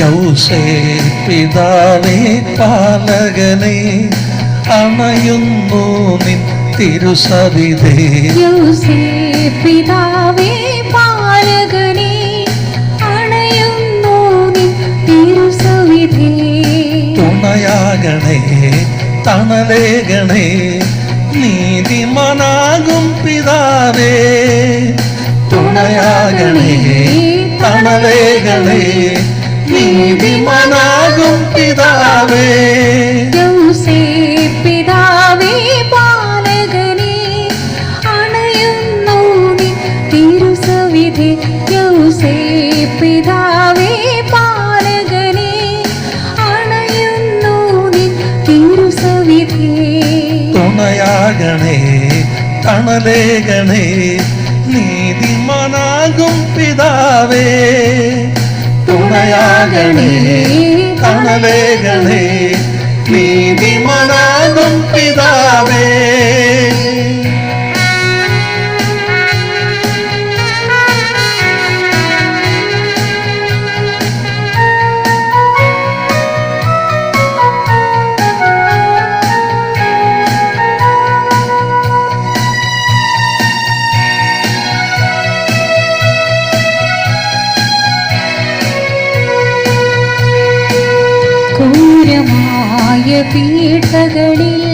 യൗസേ പിതാവേ പാലകനെ അണയുന്നു നിൻ തിരുസവിധേ യൗസേ പിതാവേ പാലകനേ അണയുന്നു നിൻ തിരുസവിധേ തുണയാകണേ തണലേകണേ നീതിമനാകും പിതാവേ. തുണയാകണേ തണലേകണേ നീതിമനാകും പിതാവേ. പിതാവേ പാലകനേ അണയുന്നു തിരുസവിധേ യൗസേ പിതാവേ പാലകനേ അണയുന്നു നിൻ തിരുസവിധേ. തുണയാകണേ തണലേകണേ നീതിമനാകും പിതാവേ. തുണയാകണേ ഗണേ നീതി പിതാവേ ക്രൂരമായ പീഠകളിൽ